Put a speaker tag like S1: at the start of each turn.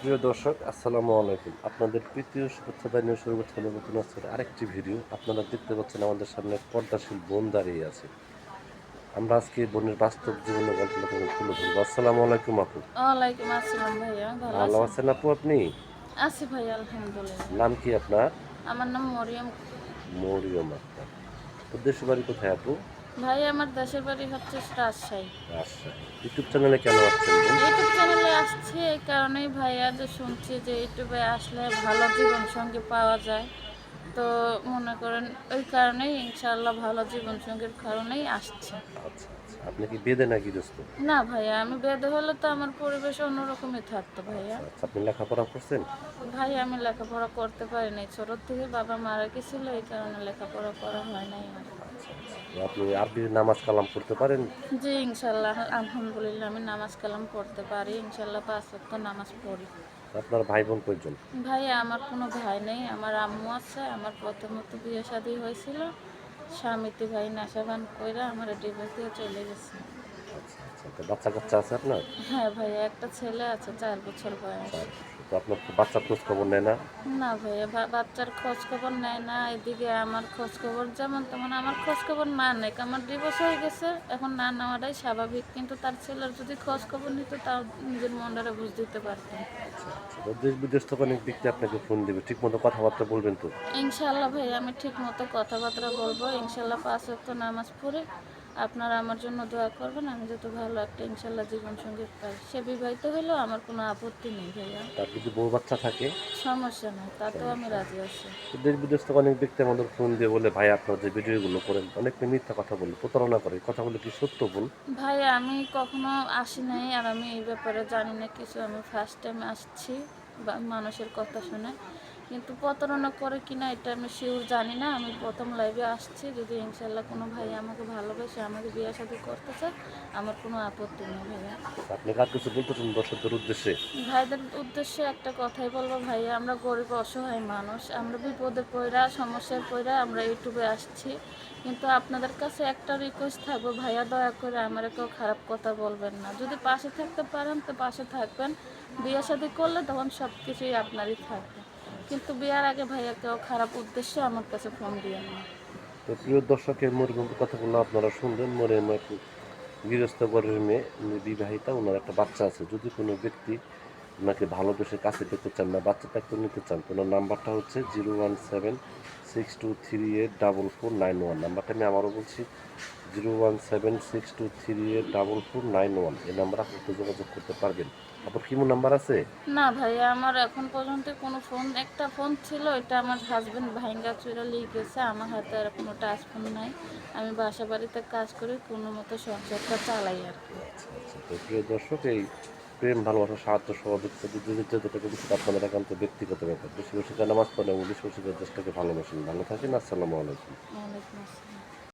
S1: প্রিয় দর্শক আসসালামু আলাইকুম। আপনাদের তৃতীয় শুভেচ্ছা জানিয়ে শুরু করছে নতুন আজকের আরেকটি ভিডিও। আপনারা দেখতে পাচ্ছেন আমাদের সামনে পর্দাশীল বোন দাঁড়িয়ে আছে। আমরা আজকে বোনের বাস্তব জীবনের গল্পটা তুলে ধরবো। আসসালামু আলাইকুম আপু।
S2: ওয়ালাইকুম আসসালাম ভাইয়া ভালো আছেন?
S1: আপু আপনি?
S2: আছি ভাইয়া আলহামদুলিল্লাহ।
S1: নাম কি আপনার?
S2: আমার নাম মরিয়ম।
S1: মরিয়ম আক্তার। উদ্দেশ্য বাড়ি কোথায় আপু?
S2: ভাই আমার দেশের বাড়ি হচ্ছে রাজশাহী।
S1: রাজশাহী। ইউটিউব চ্যানেলে কেন আসছেন
S2: ইউটিউব চ্যানেলে আসছে এই কারণেই ভাইয়া যে শুনছি যে ইউটিউবে আসলে ভালো জীবন সঙ্গে পাওয়া যায়। তো মনে করেন ওই কারণেই ইনশাআল্লাহ ভালো জীবন সঙ্গীর কারণেই আসছে।
S1: আচ্ছা আচ্ছা। আপনি কি বেদে নাকি দোস্ত?
S2: না ভাইয়া আমি বেদে হলে তো আমার পরিবেশ অন্যরকমই থাকতো ভাইয়া।
S1: আচ্ছা আপনি লেখাপড়া করছেন?
S2: ভাই আমি লেখাপড়া করতে পারিনি ছোট থেকে বাবা মারা গেছিল এই কারণে লেখাপড়া করা হয় নাই আর
S1: আচ্ছা আচ্ছা। তো আপনি আরবি নামাজ কালাম পড়তে পারেন?
S2: জি ইনশাল্লাহ আলহামদুলিল্লাহ আমি নামাজ কালাম পড়তে পারি। ইনশাল্লাহ পাঁচ ওয়াক্ত নামাজ পড়ি।
S1: আপনার ভাই বোন কয়জন?
S2: ভাই, আমার কোনো ভাই নেই। আমার আম্মু আছে, আমার প্রথমত বিয়ে শাদী হয়েছিল। স্বামীতে ভাই নাশাবান কইরা আমার ডিভোর্স দিয়ে চলে গেছে।
S1: আচ্ছা আচ্ছা। তো বাচ্চা কাচ্চা আছে আপনার?
S2: হ্যাঁ ভাই একটা ছেলে আছে চার বছর বয়স।
S1: তো আপনার বাচ্চার খোঁজ খবর নেয় না?
S2: না ভাইয়া বাচ্চার খোঁজ খবর নেয় না এদিকে আমার খোঁজ খবর যেমন তেমন আমার খোঁজ খবর না নেই। আমার ডিভোর্স হয়ে গেছে এখন না নেওয়াটাই স্বাভাবিক কিন্তু তার ছেলের যদি খোঁজ খবর নিত তাও নিজের মনটারে বুঝ দিতে পারতাম।
S1: আচ্ছা তো দেশ বিদেশ থেকে আপনাকে ফোন দেবে। ঠিক মতো কথাবার্তা বলবেন তো?
S2: ইনশাল্লাহ ভাই আমি ঠিক মতো কথাবার্তা বলব। ইনশাল্লাহ পাঁচ নামাজ পড়ে আপনারা আমার জন্য দোয়া করবেন আমি যত ভালো একটা ইনশাল্লাহ জীবন সঙ্গী পাই। সে বিবাহিত হলেও আমার কোনো আপত্তি নেই ভাইয়া।
S1: তার যদি বউ বাচ্চা থাকে?
S2: সমস্যা নেই তাতেও আমি রাজি আছি।
S1: দেশ বিদেশ থেকে অনেক ব্যক্তি আমাদের ফোন দিয়ে বলে ভাই আপনার যে ভিডিওগুলো করেন অনেক মিথ্যা কথা বলে প্রতারণা করে কথাগুলো কি সত্য বল?
S2: ভাই আমি কখনো আসি নাই আর আমি এই ব্যাপারে জানি না কিছু আমি ফার্স্ট টাইম আসছি বা মানুষের কথা শুনে। কিন্তু প্রতারণা করে কিনা এটা আমি শিওর জানি না। আমি প্রথম লাইভে আসছি যদি ইনশাল্লাহ কোনো ভাই আমাকে ভালোবাসে আমাকে বিয়ে সাথে করতে চায় আমার কোনো আপত্তি নেই ভাইয়া।
S1: আপনি কার কিছু বলতে দর্শকদের উদ্দেশ্যে?
S2: ভাইদের উদ্দেশ্যে একটা কথাই বলব ভাইয়া আমরা গরিব অসহায় মানুষ আমরা বিপদে পড়া সমস্যায় পড়া আমরা ইউটিউবে আসছি। কিন্তু আপনাদের কাছে একটা রিকোয়েস্ট থাকব ভাইয়া দয়া করে আমার কেউ খারাপ কথা বলবেন না। যদি পাশে থাকতে পারেন তো পাশে থাকবেন। বিয়ে শাদী করলে তখন সব কিছুই আপনারই থাকবে। কিন্তু বিয়ার আগে ভাইয়া কেউ খারাপ উদ্দেশ্যে আমার কাছে ফোন দিয়ে না
S1: তো প্রিয় দর্শকের মরিয়ম কথাগুলো আপনারা শুনলেন। মরিয়ম গৃহস্থ গরের মেয়ে বিবাহিতা, ওনার একটা বাচ্চা আছে। যদি কোনো ব্যক্তি ওনাকে ভালোবেসে কাছে পেতে চান না বাচ্চাটা একটু নিতে চান তো ওনার নাম্বারটা হচ্ছে zero one seven six two three eight double four nine one. নাম্বারটা আমি আবারও বলছি zero one seven six two three eight double four nine one. এই নাম্বার আপনি একটু যোগাযোগ করতে পারবেন। আপনার কি নাম্বার আছে?
S2: না ভাইয়া আমার এখন পর্যন্ত কোনো ফোন একটা ফোন ছিল এটা আমার হাজবেন্ড ভাইঙ্গা চুরা লিয়ে গেছে আমার হাতে আর কোনো টাচ ফোন নাই। আমি বাসা বাড়িতে কাজ করি কোনো মতো সংসারটা চালাই আর কি।
S1: আচ্ছা আচ্ছা তো প্রিয় দর্শক এই প্রেম, ভালোবাসা, সাহায্য সহযোগিতা দুর্যোগিতা যেটা কিন্তু আপনাদের একান্ত ব্যক্তিগত ব্যাপার। বেশি বেশি নামাজ পড়েন এবং বেশি বেশি দেশটাকে ভালোবাসেন। ভালো থাকেন, আসসালামু আলাইকুম।